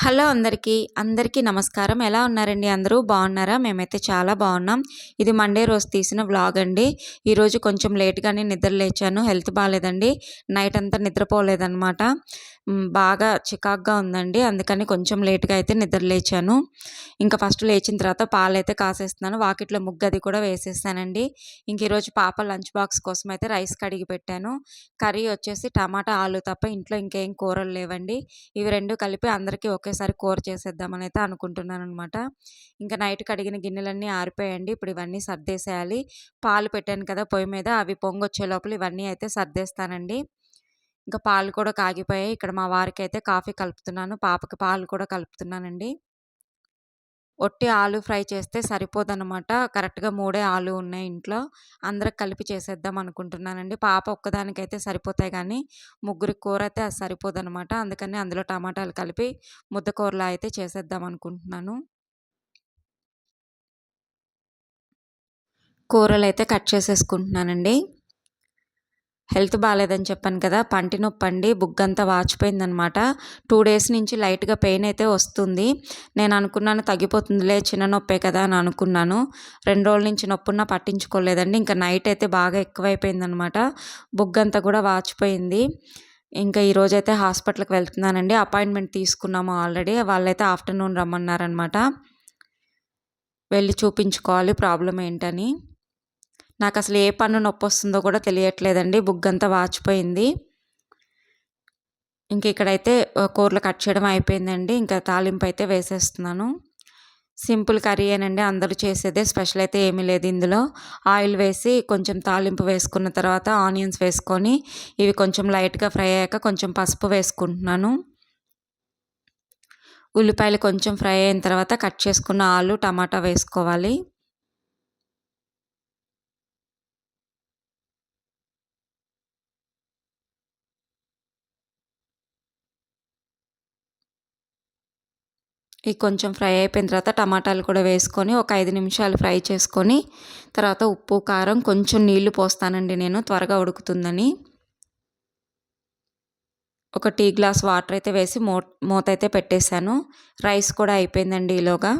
Hello అందరికీ అందరికీ నమస్కారం. ఎలా ఉన్నారండి అందరూ? బాగున్నారా? మేమైతే చాలా బాగున్నాం. ఇది మండే రోజు తీసిన వ్లాగ్ అండి. ఈరోజు కొంచెం లేట్గానే నిద్ర లేచాను. హెల్త్ బాగాలేదండి. నైట్ అంతా నిద్రపోలేదన్నమాట. బాగా చికాక్గా ఉందండి. అందుకని కొంచెం లేట్గా అయితే నిద్ర లేచాను. ఇంకా ఫస్ట్ లేచిన తర్వాత పాలు అయితే కాసేస్తున్నాను. వాకిట్లో ముగ్గు అది కూడా వేసేస్తానండి ఇంక ఈరోజు పాప లంచ్ బాక్స్ కోసం అయితే రైస్ కడిగి పెట్టాను. కర్రీ వచ్చేసి టమాటా ఆలు తప్ప ఇంట్లో ఇంకేం కూరలు లేవండి. ఇవి రెండు కలిపి అందరికీ ఒకేసారి కూర చేసేద్దామని అయితే అనుకుంటున్నాను అనమాట ఇంకా నైట్ కడిగిన గిన్నెలన్నీ ఆరిపోయాయండి ఇప్పుడు ఇవన్నీ సర్దేసేయాలి. పాలు పెట్టాను కదా పొయ్యి మీద. అవి పొంగొచ్చే లోపల ఇవన్నీ అయితే సర్దేస్తానండి. ఇంకా పాలు కూడా కాగిపోయాయి. ఇక్కడ మా వారికి అయితే కాఫీ కలుపుతున్నాను. పాపకి పాలు కూడా కలుపుతున్నానండి. ఒట్టి ఆలు ఫ్రై చేస్తే సరిపోదన్నమాట. కరెక్ట్గా మూడే ఆలు ఉన్నాయి ఇంట్లో. అందరికి కలిపి చేసేద్దాం అనుకుంటున్నానండి. పాప ఒక్కదానికైతే సరిపోతాయి కానీ ముగ్గురికి కూర అయితే అది సరిపోదన్నమాట. అందుకని అందులో టమాటాలు కలిపి ముద్దకూరలా అయితే చేసేద్దాం అనుకుంటున్నాను. కూరలు అయితే కట్ చేసేసుకుంటున్నానండి. హెల్త్ బాగాలేదని చెప్పాను కదా పంటి నొప్పి అండి బుగ్గంతా వాచిపోయిందనమాట. టూ డేస్ నుంచి లైట్గా పెయిన్ అయితే వస్తుంది. నేను అనుకున్నాను తగ్గిపోతుందిలే చిన్న నొప్పే కదా అని అనుకున్నాను. రెండు రోజుల నుంచి నొప్పున్నా పట్టించుకోలేదండి. ఇంకా నైట్ అయితే బాగా ఎక్కువైపోయిందనమాట. బుగ్గంతా కూడా వాచిపోయింది. ఇంకా ఈరోజైతే హాస్పిటల్కి వెళ్తున్నానండి. అపాయింట్మెంట్ తీసుకున్నాము ఆల్రెడీ. వాళ్ళైతే ఆఫ్టర్నూన్ రమ్మన్నారనమాట. వెళ్ళి చూపించుకోవాలి ప్రాబ్లం ఏంటని. నాకు అసలు ఏ పన్ను నొప్పి వస్తుందో కూడా తెలియట్లేదండి. బుగ్గంతా వాచిపోయింది. ఇంక ఇక్కడైతే కూరలు కట్ చేయడం అయిపోయిందండి. ఇంకా తాలింపు అయితే వేసేస్తున్నాను. సింపుల్ కర్రీ ఏనండి. అందరూ చేసేదే స్పెషల్ అయితే ఏమీ లేదు ఇందులో. ఆయిల్ వేసి కొంచెం తాలింపు వేసుకున్న తర్వాత ఆనియన్స్ వేసుకొని ఇవి కొంచెం లైట్గా ఫ్రై అయ్యాక కొంచెం పసుపు వేసుకుంటున్నాను. ఉల్లిపాయలు కొంచెం ఫ్రై అయిన తర్వాత కట్ చేసుకున్న ఆలు టమాటా వేసుకోవాలి. ఇవి కొంచెం ఫ్రై అయిపోయిన తర్వాత టమాటాలు కూడా వేసుకొని ఒక ఐదు నిమిషాలు ఫ్రై చేసుకొని తర్వాత ఉప్పు కారం కొంచెం నీళ్ళు పోస్తానండి నేను త్వరగా ఉడుకుతుందని. ఒక టీ గ్లాస్ వాటర్ అయితే వేసి మో మూత అయితే పెట్టేశాను. రైస్ కూడా అయిపోయిందండి ఈలోగా.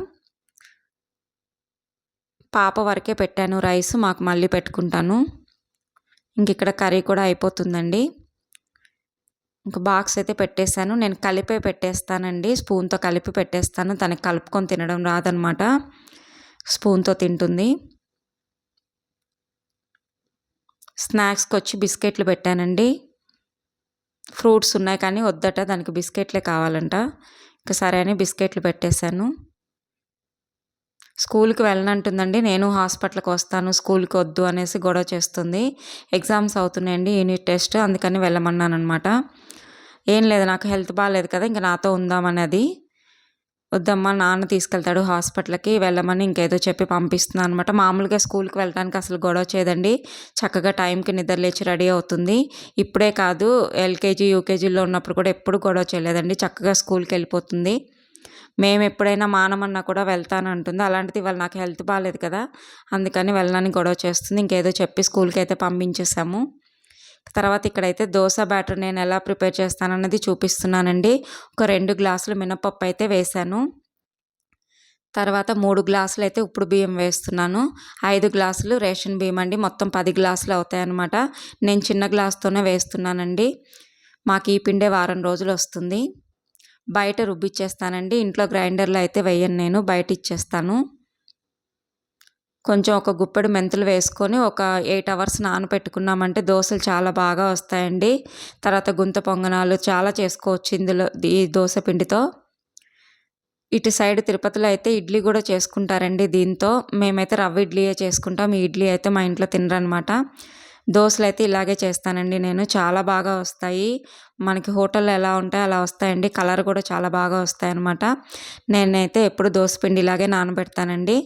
పాప వరకే పెట్టాను రైస్ మాకు మళ్ళీ పెట్టుకుంటాను. ఇంక ఇక్కడ కర్రీ కూడా అయిపోతుందండి. ఇంకా బాక్స్ అయితే పెట్టేశాను. నేను కలిపే పెట్టేస్తానండి. స్పూన్తో కలిపి పెట్టేస్తాను. తనకి కలుపుకొని తినడం రాదనమాట. స్పూన్తో తింటుంది. స్నాక్స్కి వచ్చి బిస్కెట్లు పెట్టానండి. ఫ్రూట్స్ ఉన్నాయి కానీ వద్దట. దానికి బిస్కెట్లే కావాలంట. ఇంకా సరే అని బిస్కెట్లు పెట్టేశాను. స్కూల్కి వెళ్ళనంటుందండి. నేను హాస్పిటల్కి వస్తాను స్కూల్కి వద్దు అనేసి గొడవ చేస్తుంది. ఎగ్జామ్స్ అవుతున్నాయండి యూనిట్ టెస్ట్ అందుకని వెళ్ళమన్నాను అనమాట ఏం లేదు నాకు హెల్త్ బాగాలేదు కదా ఇంకా నాతో ఉందామనేది వద్దమ్మా నాన్న తీసుకెళ్తాడు హాస్పిటల్కి వెళ్ళమని ఇంకేదో చెప్పి పంపిస్తున్నాను అనమాట మామూలుగా స్కూల్కి వెళ్ళడానికి అసలు గొడవ చేయదండి. చక్కగా టైంకి నిద్ర లేచి రెడీ అవుతుంది. ఇప్పుడే కాదు ఎల్కేజీ యూకేజీలో ఉన్నప్పుడు కూడా ఎప్పుడు గొడవ చేయలేదండి. చక్కగా స్కూల్కి వెళ్ళిపోతుంది. మేము ఎప్పుడైనా మానమన్నా కూడా వెళ్తానంటుంది. అలాంటిది ఇవాళ నాకు హెల్త్ బాగాలేదు కదా అందుకని వెళ్ళడానికి గొడవ చేస్తుంది. ఇంకేదో చెప్పి స్కూల్కి అయితే పంపించేసాము తర్వాత ఇక్కడైతే దోశ బ్యాటర్ నేను ఎలా ప్రిపేర్ చేస్తానన్నది చూపిస్తున్నానండి. ఒక రెండు గ్లాసులు మినపప్పు అయితే వేశాను. తర్వాత మూడు గ్లాసులు అయితే ఉప్పుడు బియ్యం వేస్తున్నాను. ఐదు గ్లాసులు రేషన్ బియ్యం అండి. మొత్తం పది గ్లాసులు అవుతాయి అన్నమాట నేను చిన్న గ్లాస్తోనే వేస్తున్నానండి. మాకు ఈ పిండే వారం రోజులు వస్తుంది. బయట రుబ్బిచ్చేస్తానండి. ఇంట్లో గ్రైండర్లో అయితే వేయను నేను బయట ఇచ్చేస్తాను కొంచెం ఒక గుప్పెడు మెంతులు వేసుకొని ఒక ఎయిట్ అవర్స్ నానబెట్టుకున్నామంటే దోశలు చాలా బాగా వస్తాయండి. తర్వాత గుంత పొంగనాలు చాలా చేసుకోవచ్చు ఇందులో ఈ దోశ పిండితో. ఇటు సైడ్ తిరుపతిలో అయితే ఇడ్లీ కూడా చేసుకుంటారండి దీంతో. మేమైతే రవ్వ ఇడ్లీయే చేసుకుంటాం. ఈ ఇడ్లీ అయితే మా ఇంట్లో తినరనమాట. దోశలు అయితే ఇలాగే చేస్తానండి. నేను చాలా బాగా వస్తాయి. మనకి హోటల్లో ఎలా ఉంటాయో అలా వస్తాయండి. కలర్ కూడా చాలా బాగా వస్తాయి అనమాట నేనైతే ఎప్పుడు దోశ పిండి ఇలాగే నానబెడతానండి.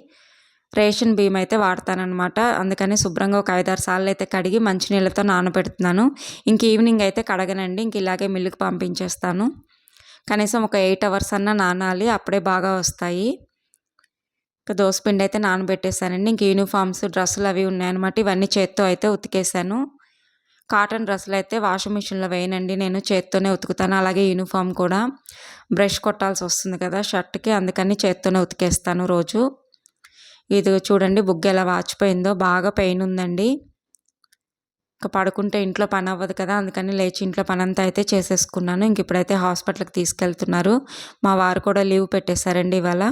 రేషన్ బియ్యం అయితే వాడతానమాట అందుకని శుభ్రంగా ఒక ఐదారు సార్లు అయితే కడిగి మంచినీళ్ళతో నానబెడుతున్నాను. ఇంక ఈవినింగ్ అయితే కడగనండి. ఇంక ఇలాగే మిల్లుకి పంపించేస్తాను. కనీసం ఒక ఎయిట్ అవర్స్ అన్నా నానాలి. అప్పుడే బాగా వస్తాయి. ఇంకా దోసపిండి అయితే నానబెట్టేశానండి ఇంక యూనిఫామ్స్ డ్రెస్సులు అవి ఉన్నాయన్నమాట. ఇవన్నీ చేత్తో అయితే ఉతికేసాను కాటన్ డ్రెస్సులు అయితే వాషింగ్ మిషన్లో వేయనండి. నేను చేత్తోనే ఉతుకుతాను. అలాగే యూనిఫామ్ కూడా బ్రష్ కొట్టాల్సి వస్తుంది కదా షర్ట్కి. అందుకని చేత్తోనే ఉతికేస్తాను రోజు. ఇది చూడండి బుగ్గ ఎలా వాచిపోయిందో. బాగా పెయిన్ ఉందండి. ఇంకా పడుకుంటే ఇంట్లో పని అవ్వదు కదా. అందుకని లేచి ఇంట్లో పని అంతా అయితే చేసేసుకున్నాను. ఇంక ఇప్పుడైతే హాస్పిటల్కి తీసుకెళ్తున్నారు. మా వారు కూడా లీవ్ పెట్టేశారండి ఇవాళ.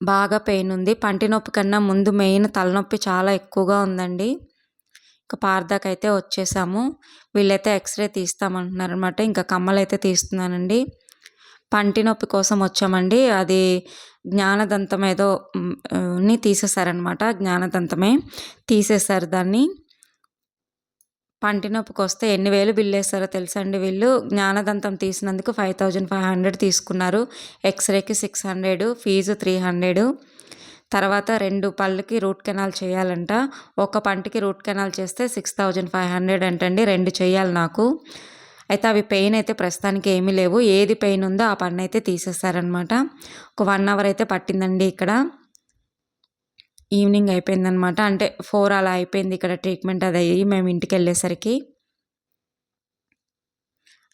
బాగా పెయిన్ ఉంది. పంటి నొప్పి కన్నా ముందు మెయిన్ తలనొప్పి చాలా ఎక్కువగా ఉందండి. ఇంకా పార్దాకైతే వచ్చేసాము. వీళ్ళైతే ఎక్స్రే తీస్తామంటున్నారు అనమాట ఇంకా కమ్మలు అయితే తీస్తున్నానండి. పంటి నొప్పి కోసం వచ్చామండి. అది జ్ఞానదంతం ఏదో ని తీసేశారనమాట జ్ఞానదంతమే తీసేశారు దాన్ని. పంటి నొప్పికి వస్తే ఎన్ని వేలు బిల్ వేస్తారో తెలుసా అండి వీళ్ళు? జ్ఞానదంతం తీసినందుకు ఫైవ్ థౌజండ్ ఫైవ్ హండ్రెడ్ తీసుకున్నారు. ఎక్స్రేకి six hundred fee three hundred. తర్వాత రెండు పళ్ళకి రూట్ కెనాల్ చేయాలంట. ఒక పంటికి రూట్ కెనాల్ చేస్తే సిక్స్ థౌజండ్ ఫైవ్ హండ్రెడ్ అంటండి. రెండు చేయాలి నాకు. అయితే అవి పెయిన్ అయితే ప్రస్తుతానికి ఏమీ లేవు. ఏది పెయిన్ ఉందో ఆ పన్ను అయితే తీసేస్తారనమాట ఒక వన్ అవర్ అయితే పట్టిందండి ఇక్కడ. ఈవినింగ్ అయిపోయిందనమాట. అంటే ఫోర్ అలా అయిపోయింది ఇక్కడ ట్రీట్మెంట్ అది అయ్యి మేము ఇంటికి వెళ్ళేసరికి.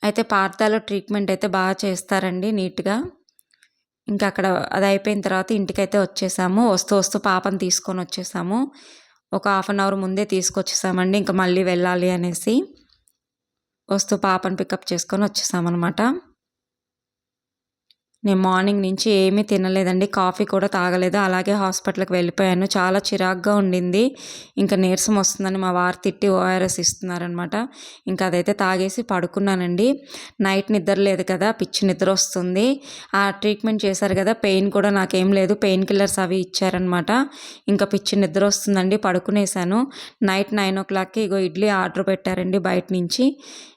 అయితే పార్థాలో ట్రీట్మెంట్ అయితే బాగా చేస్తారండి నీట్గా. ఇంకా అక్కడ అది అయిపోయిన తర్వాత ఇంటికైతే వచ్చేసాము. వస్తూ వస్తూ పాపను తీసుకొని వచ్చేసాము. ఒక హాఫ్ అన్ అవర్ ముందే తీసుకొచ్చేసామండి. ఇంకా మళ్ళీ వెళ్ళాలి అనేసి వస్తూ పాపను పికప్ చేసుకొని వచ్చేసామన్నమాట నేను మార్నింగ్ నుంచి ఏమీ తినలేదండి. కాఫీ కూడా తాగలేదు. అలాగే హాస్పిటల్కి వెళ్ళిపోయాను. చాలా చిరాగ్గా ఉండింది. ఇంకా నీరసం వస్తుందని మా వారు తిట్టి ఓఆర్ఎస్ ఇస్తున్నారనమాట ఇంకా అదైతే తాగేసి పడుకున్నానండి. నైట్ నిద్ర లేదు కదా పిచ్చి నిద్ర వస్తుంది. ఆ ట్రీట్మెంట్ చేశారు కదా పెయిన్ కూడా నాకేం లేదు. పెయిన్ కిల్లర్స్ అవి ఇచ్చారనమాట ఇంకా పిచ్చి నిద్ర వస్తుందండి. పడుకునేసాను నైట్ నైన్ ఓ క్లాక్కి ఇగో ఇడ్లీ ఆర్డర్ పెట్టారండి బయట నుంచి.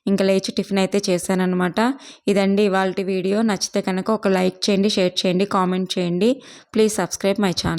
ఇంకా లేచి టిఫిన్ అయితే చేశానమాట ఇదండి ఇవాళ వీడియో. నచ్చితే కనుక ఒక లైక్ చేయండి షేర్ చేయండి కామెంట్ చేయండి. Please subscribe my channel.